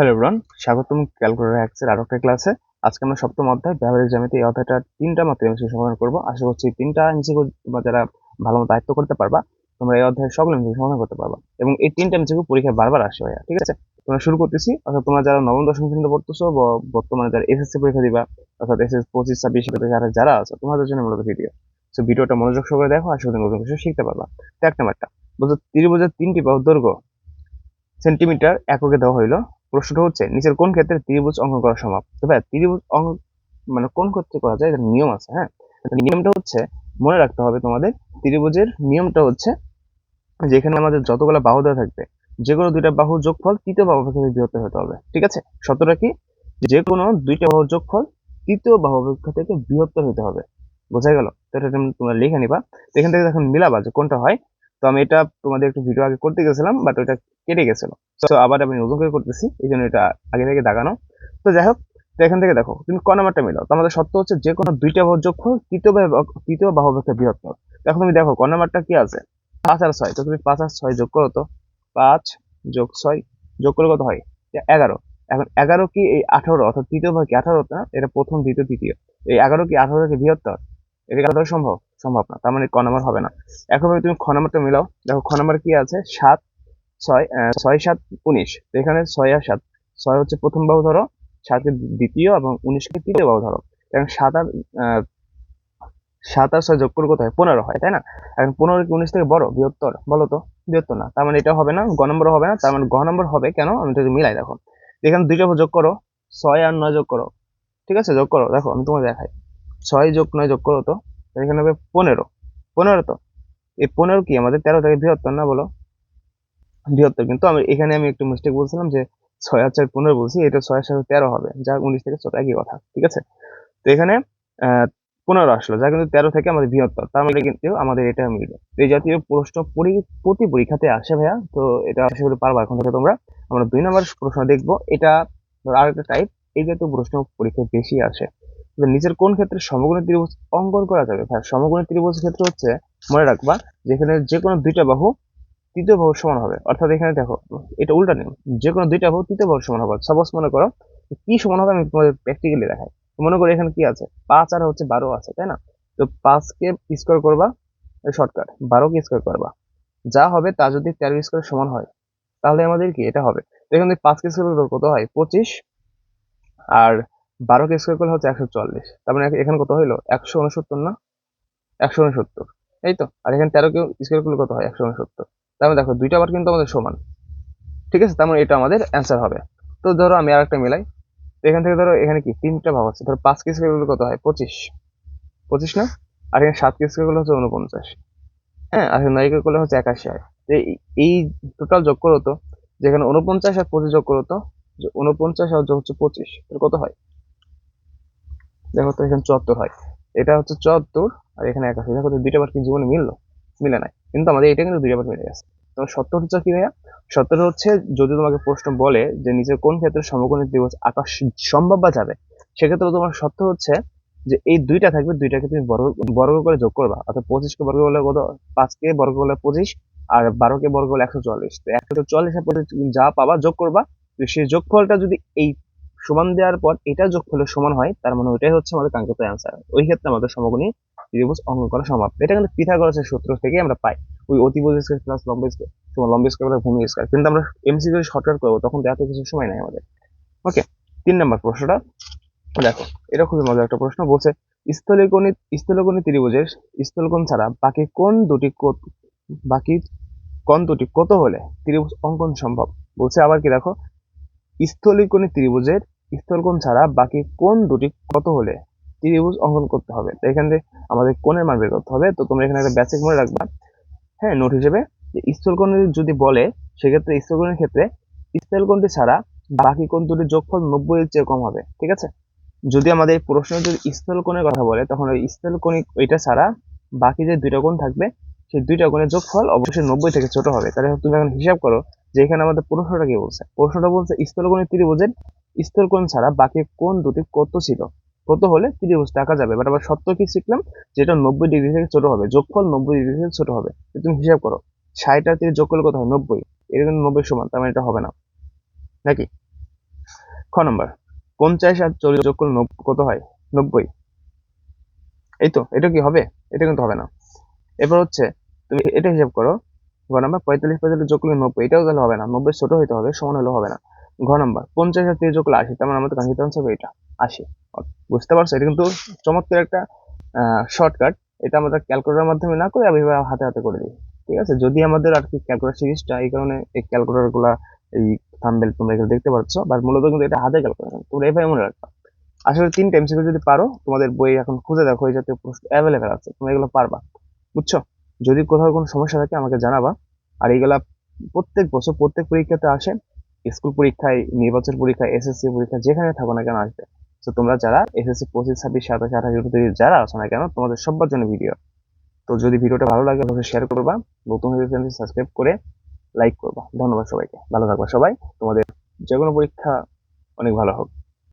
Hello everyone স্বাগতম calculator অ্যাক্সের আরও একটা ক্লাসে। আজকে আমরা সপ্তম অধ্যায় ব্যবহারিক জ্যামিতি এই অধ্যায়টা তিনটা মাত্র এমসিকিউ সমাধান করব। আশা করছি তিনটা এমসিকিউ তোমরা যারা ভালো মতো আয়ত্ত করতে পারবা, তোমরা এই অধ্যায়ের সকল এমসিকিউ সমাধান করতে পারবা। এবং এই তিনটা এমসিকিউ পরীক্ষায় বারবার আসে ভাইয়া, ঠিক আছে? তোমরা শুরু করতেছি। অর্থাৎ তোমরা যারা নবম, দশম শ্রেণীতে পড়তেছো বর্তমানে যারা এসএসসি পরীক্ষা দিবা, অর্থাৎ এসএস পঁচিশ, ছাব্বিশ যারা যারা আছে, তোমাদের জন্য মূলত ভিডিও তো ভিডিওটা মনোযোগ সহকারে দেখো, আশা করি নতুন কিছু শিখতে পারবা। তো এক নাম্বারটা বলছো ত্রিভুজের তিনটি বাহুর দৈর্ঘ্য সেন্টিমিটার এককে দেওয়া হইল। প্রশ্নটা হচ্ছে, নিচের কোন ক্ষেত্রে ত্রিভুজ অঙ্কন করা সম্ভব? তো ভাই ত্রিভুজ অঙ্ক মানে কোন ক্ষেত্রে করা যায়? এটার নিয়ম আছে হ্যাঁ? নিয়মটা হচ্ছে, মনে রাখতে হবে তোমাদের, ত্রিভুজের নিয়মটা হচ্ছে, যেখানে আমাদের যতগুলো বাহু দেওয়া থাকবে যে কোনো দুইটা বাহুর যোগফল তৃতীয় বাহু অপেক্ষা বৃহত্তর হতে হবে, ঠিক আছে? সতটা কি? যে কোনো দুইটা বাহুর যোগফল তৃতীয় বাহু অপেক্ষা থেকে বৃহত্তর হতে হবে, বোঝা গেল? তো এটা তোমরা লিখে নিবা এখান থেকে যখন মিলাবা যে কোনটা হয় তো আমি এটা তোমাদের একটু ভিডিও আগে করতে গেছিলাম বাট ওটা কেটে গেছিল। তো আবার আমি নতুন করে করতেছি, এই জন্য এটা আগে থেকে দাগানো তো যাই হোক, তো এখান থেকে দেখো, তুমি ক নাম্বারটা মিলাও? তো আমাদের সত্য হচ্ছে যে কোনো দুইটা বাহু যোগফল তৃতীয় তৃতীয় বাহু অপেক্ষা বৃহত্তর। এখন তুমি দেখো, ক নাম্বারটা কি আছে? পাঁচ আর ছয়, তো তুমি পাঁচ আর ছয় যোগ করো তো, পাঁচ যোগ ছয় যোগ করে কত হয়? এগারো। এখন এগারো কি এই আঠারো, অর্থাৎ তৃতীয় ভাগ কি আঠারো না? এটা প্রথম, দ্বিতীয়, তৃতীয়। এই এগারো কি আঠারো থেকে বৃহত্তর? এটা কত সম্ভব? সম্ভব না, তার মানে ক নাম্বার হবে না। একইভাবে তুমি খ নাম্বারটা মিলাও। দেখো, খ নাম্বার কি আছে? সাত, ছয় ছয়, সাত, উনিশ। তো এখানে ছয় আর সাত। ছয় হচ্ছে প্রথম বাহু ধরো সাতকে দ্বিতীয় এবং উনিশকে তৃতীয় বাহু ধরো। এখন সাত আর সাত আর ছয় যোগ করে কোথায়? পনেরো হয়, তাই না? এখন পনেরো কি উনিশ থেকে বড়? বৃহত্তর, বলো তো। বৃহত্তর না, তার মানে এটা হবে না, গ নম্বর হবে না, তার মানে গ নম্বর হবে কেন? আমি যদি মিলাই, দেখো। এখানে দুইটা যোগ করো, ছয় আর নয় যোগ করো। ঠিক আছে? যোগ করো, দেখো, আমি তোমাকে দেখাই। ছয় যোগ নয় যোগ করো তো এখানে হবে পনেরো। পনেরো তো? এই পনেরো কি? আমাদের তেরো থেকে বৃহত্তর না বলো? বৃহত্তর কিন্তু আমি, এখানে আমি একটু মিস্টেক বলছিলাম যে ছয় আর চার পনেরো বলছি, এটা ছয়ের সাথে তেরো হবে যা উনিশ থেকে ছোট একই কথা, ঠিক আছে? তো এখানে পনেরো আসলো যা কিন্তু তেরো থেকে আমাদের বৃহত্তর, তার মানে কিন্তু আমাদের এটা মিলবে। এই জাতীয় প্রশ্ন পরি- প্রতি পরীক্ষাতে আসে ভাইয়া, তো এটা আশা করি পারবা এখন থেকে তোমরা। আমরা দুই নম্বর প্রশ্ন দেখব, এটা আরেকটা টাইপ এই জাতীয় প্রশ্ন পরীক্ষায় বেশি আসে। নিচের কোন ক্ষেত্রে সমকোণী ত্রিভুজ অঙ্কন করা যাবে? ভাই, সমকোণী ত্রিভুজ ক্ষেত্রে হচ্ছে মনে রাখবা, যেখানে যে কোনো দুইটা বাহু তৃতীয় বাহুর সমান হবে। অর্থাৎ এখানে দেখো, এটা উল্টা নিয়ম। যে কোনো দুইটা বাহু তৃতীয় বাহুর সমান হবে। সাপোজ মনে করো কি সমান হবে আমি তোমাদের প্র্যাকটিক্যালি দেখাই। মনে করো এখানে কি আছে? পাঁচ আর হচ্ছে বারো আছে, তাই না? তো পাঁচকে স্কোয়ার করবা শর্টকাট বারোকে স্কোয়ার করবা। যা হবে তা যদি তেরো স্কোয়ার সমান হয়, তাহলে আমাদের কি? এটা হবে। তো এখানে পাঁচকে স্কোয়ার কত হয়? পঁচিশ। আর বারোকে স্কোয়ার করলে হচ্ছে একশো চল্লিশ। তার মানে এখানে কত হইল? একশো উনসত্তর না? একশো উনসত্তর। এই তো, আর এখানে তেরোকে স্কোয়ার করলে কত হয়? একশো উনসত্তর। তার মানে দেখো, দুইটা বার কিন্তু আমাদের সমান। ঠিক আছে? তার মানে এটা আমাদের অ্যান্সার হবে। তো ধরো আমি আর একটা মিলাই। তো এখান থেকে ধরো এখানে কি? তিনটা ভাগ আছে ধরো পাঁচ কেজি করলে কত হয়? পঁচিশ। পঁচিশ না? আর এখানে সাত কেজি করলে হচ্ছে উনপঞ্চাশ হ্যাঁ? আর এখানে নয় কেজি করলে হচ্ছে একাশি হয়। তো এই- টোটাল যোগ করো তো। যেখানে উনপঞ্চাশ আর পঁচিশ যোগ করো তো, যে উনপঞ্চাশ আর যোগ হচ্ছে পঁচিশ কত হয়? দেখো তো এখানে চুয়াত্তর হয়। এটা হচ্ছে চুয়াত্তর, আর এখানে একাশি। দেখো তো দুইটা বার কি জীবনে মিললো? মিলে নাই। কিন্তু আমাদের এটা কিন্তু দুইটা বার মিলে গেছে। তো সত্তর হচ্ছে কি ভাইয়া? সত্তর হচ্ছে যদি তোমাকে প্রশ্ন বলে যে নিচের কোন ক্ষেত্রে সমকোণী ত্রিভুজ আকাশ সম্ভব বা যাবে, সেক্ষেত্রে তোমার সত্য হচ্ছে যে এই দুইটা থাকবে, দুইটাকে তুমি বর্গ বর্গ করে যোগ করবা। অর্থাৎ পঁচিশকে বর্গ করলে কত? পাঁচকে বর্গ করলে পঁচিশ, আর বারোকে বর্গ করলে একশো চল্লিশ তো একশো তুমি যা পাবা যোগ করবা। তো সেই যোগফলটা যদি এই সমান দেওয়ার পর এটা যোগফলের সমান হয়, তার মানে ওইটাই হচ্ছে আমাদের কাঙ্ক্ষিত অ্যান্সার ওই ক্ষেত্রে আমাদের সমকোণী ত্রিভুজ অঙ্কন করা সম্ভব। এটা কিন্তু পিথাগোরাসের সূত্র থেকে আমরা পাই। ওই অতিভুজ স্কয়ার প্লাস লম্ব স্কয়ার সমান লম্ব স্কয়ার ভূমি স্কয়ার কিন্তু আমরা এমসিকিউ শর্টকাট করব, তখন এত কিছু সময় নাই আমাদের। ওকে তিন নম্বর প্রশ্নটা। দেখো, এটা খুবই মজার একটা প্রশ্ন। বলছে, স্থলকোণী স্থলকোণী ত্রিভুজের স্থলকোণ ছাড়া বাকি কোন দুটি বাকি কোণ দুটি কত হলে ত্রিভুজ অঙ্কন সম্ভব? বলছে আবার কি দেখো স্থলিকোণী ত্রিভুজের স্থলকোণ ছাড়া বাকি কোন দুটি কত হলে? ত্রিভুজ অঙ্কন করতে হবে। তো এখানে আমাদের কোণের মান বের করতে হবে। তো তোমরা এখানে একটা বেসিক মনে রাখবা। হ্যাঁ নোট হিসেবে স্থলকোণ যদি বলে, সেক্ষেত্রে স্থলকোণের ক্ষেত্রে স্থলকোণটি ছাড়া বাকি কোণ দুটির যোগফল নব্বই চেয়ে কম হবে। ঠিক আছে? যদি আমাদের প্রশ্নে যদি স্থলকোণের কথা বলে, তখন ওই স্থলকোণিক ওইটা ছাড়া বাকি যে দুইটা কোণ থাকবে, সেই দুইটা কোণের যোগফল অবশ্যই নব্বই থেকে ছোট হবে। তাহলে তুমি এখন হিসাব করো যে এখানে আমাদের প্রশ্নটা কি বলছে? প্রশ্নটা বলছে স্থলকোণী ত্রিভুজের স্থলকোণ ছাড়া বাকি কোণ দুটি কত ছিল? কত হলে ত্রিভুজটা আঁকা যাবে? বাট আবার সত্য কি শিখলাম? যেটা নব্বই ডিগ্রি থেকে ছোট হবে। যোগফল নব্বই ডিগ্রি থেকে ছোট হবে। তুমি হিসাব করো। ষাট আর তিরিশ যোগ কত হয়? নব্বই। এটা কিন্তু নব্বই সমান, তার মানে এটা হবে না। নাকি? খ নম্বর। পঞ্চাশ আর চল্লিশ যোগ করলে কত হয়? নব্বই। এই তো, এটা কি হবে? এটা কিন্তু হবে না। এরপর হচ্ছে, তুমি এটা হিসাব করো। ঘ নাম্বার পঁয়তাল্লিশ পঁয়তাল্লিশ যোগ করলে নব্বই, এটাও তাহলে হবে না, নব্বই ছোট হইতে হবে, সমান হলে হবে না। ঘ নাম্বার পঞ্চাশ আর তিরিশ যোগ করলে আশি, তার মানে আমাদের কাঙ্ক্ষিত হবে এটা আশি। বুঝতে পারছ? এটা কিন্তু চমৎকার একটা শর্টকাট এটা আমরা ক্যালকুলেটারের মাধ্যমে না করে আমি হাতে হাতে করে দিই, ঠিক আছে? যদি আমাদের আর কি ক্যালকুলেটার সিরিজটা এই কারণে এই ক্যালকুলেটারগুলা, এই থাম্বেল তোমরা এখানে দেখতে পাচ্ছ, বা মূলত কিন্তু এটা হাতে ক্যালকুলেটার তোমরা এভাবে মনে রাখবা। আসলে তিনটা এমসিকিউ যদি পারো, তোমাদের বই এখন খুঁজে দেখো, এই জাতীয় প্রশ্ন অ্যাভেলেবেল আছে, তোমরা এগুলো পারবা, বুঝছ? যদি কোথাও কোনো সমস্যা থাকে আমাকে জানাবা। আর এইগুলা প্রত্যেক বছর, প্রত্যেক পরীক্ষাতে আসে, স্কুল পরীক্ষায়, নির্বাচন পরীক্ষায়, এসএসসি পরীক্ষা যেখানে থাকো না কেন আসবে। তো তোমরা যারা এসএসসি, পঁচিশ, ছাব্বিশ, সাতাশ, আঠাশ যারা আছো না কেন, তোমাদের সবার জন্য ভিডিও তো যদি ভিডিওটা ভালো লাগে, অবশ্যই শেয়ার করবা, নতুন চ্যানেলটি সাবস্ক্রাইব করে লাইক করবা। ধন্যবাদ সবাইকে। ভালো থাকবা সবাই। তোমাদের যে কোনো পরীক্ষা অনেক ভালো হোক।